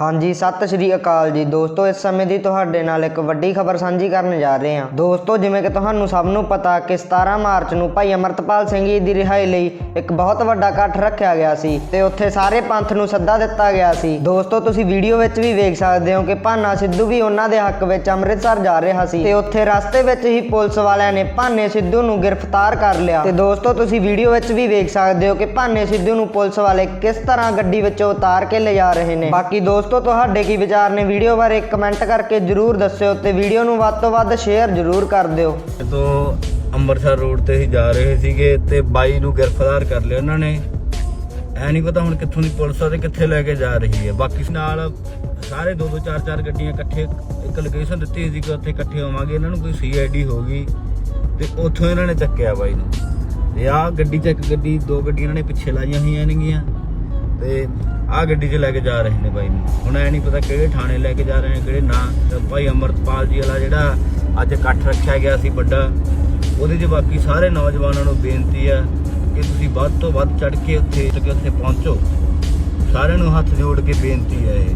ਹਾਂਜੀ, ਸਤਿ ਸ਼੍ਰੀ ਅਕਾਲ ਜੀ। ਦੋਸਤੋ, ਇਸ ਸਮੇਂ ਦੀ ਤੁਹਾਡੇ ਨਾਲ ਇੱਕ ਵੱਡੀ ਖਬਰ ਸਾਂਝੀ ਕਰਨ ਜਾ ਰਹੇ ਹਾਂ। ਦੋਸਤੋ, ਜਿਵੇਂ ਕਿ ਤੁਹਾਨੂੰ ਸਭ ਨੂੰ ਪਤਾ ਕਿ 17 ਮਾਰਚ ਨੂੰ ਭਾਈ ਅਮਰਤਪਾਲ ਸਿੰਘ ਜੀ ਦੀ ਰਿਹਾਈ ਲਈ ਇੱਕ ਬਹੁਤ ਵੱਡਾ ਇਕੱਠ ਰੱਖਿਆ ਗਿਆ ਸੀ ਤੇ ਉੱਥੇ ਸਾਰੇ ਪੰਥ ਨੂੰ ਸੱਦਾ ਦਿੱਤਾ ਗਿਆ ਸੀ। ਦੋਸਤੋ, ਤੁਸੀਂ ਵੀਡੀਓ ਵਿੱਚ ਵੀ ਵੇਖ ਸਕਦੇ ਹੋ ਕਿ ਭਾਨਾ ਸਿੱਧੂ ਵੀ ਉਹਨਾਂ ਦੇ ਹੱਕ ਵਿੱਚ ਅੰਮ੍ਰਿਤਸਰ ਜਾ ਰਿਹਾ ਸੀ ਤੇ ਉੱਥੇ ਰਸਤੇ ਵਿੱਚ ਹੀ ਪੁਲਿਸ ਵਾਲਿਆਂ ਨੇ ਭਾਨੇ ਸਿੱਧੂ ਨੂੰ ਗ੍ਰਿਫਤਾਰ ਕਰ ਲਿਆ। ਤੇ ਦੋਸਤੋ, ਤੁਸੀਂ ਵੀਡੀਓ ਵਿੱਚ ਵੀ ਵੇਖ ਸਕਦੇ ਹੋ ਕਿ ਭਾਨੇ ਸਿੱਧੂ ਨੂੰ ਪੁਲਿਸ ਵਾਲੇ ਕਿਸ ਤਰ੍ਹਾਂ ਗੱਡੀ ਵਿੱਚੋਂ ਉਤਾਰ ਕੇ ਲਿਜਾ ਰਹੇ ਨੇ। ਬਾਕੀ ਦੋਸਤੋ ਤੁਹਾਡੇ ਕੀ ਵਿਚਾਰ ਨੇ ਵੀਡੀਓ ਬਾਰੇ ਕਮੈਂਟ ਕਰਕੇ ਜਰੂਰ ਦੱਸਿਓ ਤੇ ਵੀਡੀਓ ਨੂੰ ਵੱਧ ਤੋਂ ਵੱਧ ਸ਼ੇਅਰ ਜਰੂਰ ਕਰ ਦਿਓ। ਤੋਂ ਅੰਮ੍ਰਿਤਸਰ ਰੋਡ ਤੇ ਹੀ ਜਾ ਰਹੇ ਸੀਗੇ ਤੇ ਬਾਈ ਨੂੰ ਗ੍ਰਿਫਤਾਰ ਕਰ ਲਿਆ ਉਹਨਾਂ ਨੇ। ਐ ਨਹੀਂ ਪਤਾ ਹੁਣ ਕਿੱਥੋਂ ਦੀ ਪੁਲਿਸ ਆ ਤੇ ਕਿੱਥੇ ਲੈ ਕੇ ਜਾ ਰਹੀ ਹੈ। ਬਾਕੀ ਨਾਲ ਸਾਰੇ ਦੋ ਦੋ ਚਾਰ ਚਾਰ ਗੱਡੀਆਂ ਇਕੱਠੇ ਇੱਕ ਲੋਕੇਸ਼ਨ ਦਿੱਤੀ ਸੀ ਕਿ ਉੱਥੇ ਇਕੱਠੇ ਹੋਵਾਂਗੇ। ਇਹਨਾਂ ਨੂੰ ਕੋਈ ਸੀਆਈਡੀ ਹੋ ਗਈ ਤੇ ਉੱਥੋਂ ਇਹਨਾਂ ਨੇ ਚੱਕਿਆ ਬਾਈ ਨੂੰ। ਤੇ ਆਹ ਗੱਡੀ ਚੱਕ ਗੱਡੀ, ਦੋ ਗੱਡੀਆਂ ਇਹਨਾਂ ਨੇ ਪਿੱਛੇ ਲਾਈਆਂ ਹੋਈਆਂ ਨੇਗੀਆਂ। ਤੇ ਆਹ ਗੱਡੀ 'ਚ ਲੈ ਕੇ ਜਾ ਰਹੇ ਨੇ ਬਾਈ ਨੂੰ। ਹੁਣ ਐ ਨਹੀਂ ਪਤਾ ਕਿਹੜੇ ਥਾਣੇ ਲੈ ਕੇ ਜਾ ਰਹੇ ਨੇ, ਕਿਹੜੇ ਨਾ। ਭਾਈ ਅਮਰਤਪਾਲ ਜੀ ਵਾਲਾ ਜਿਹੜਾ ਅੱਜ ਇਕੱਠ ਰੱਖਿਆ ਗਿਆ ਸੀ ਵੱਡਾ, ਉਹਦੇ 'ਚ ਬਾਕੀ ਸਾਰੇ ਨੌਜਵਾਨਾਂ ਨੂੰ ਬੇਨਤੀ ਆ ਕਿ ਤੁਸੀਂ ਵੱਧ ਤੋਂ ਵੱਧ ਚੜ ਕੇ ਉੱਥੇ ਕਿ ਉੱਥੇ ਪਹੁੰਚੋ। ਸਾਰਿਆਂ ਨੂੰ ਹੱਥ ਜੋੜ ਕੇ ਬੇਨਤੀ ਹੈ ਇਹ।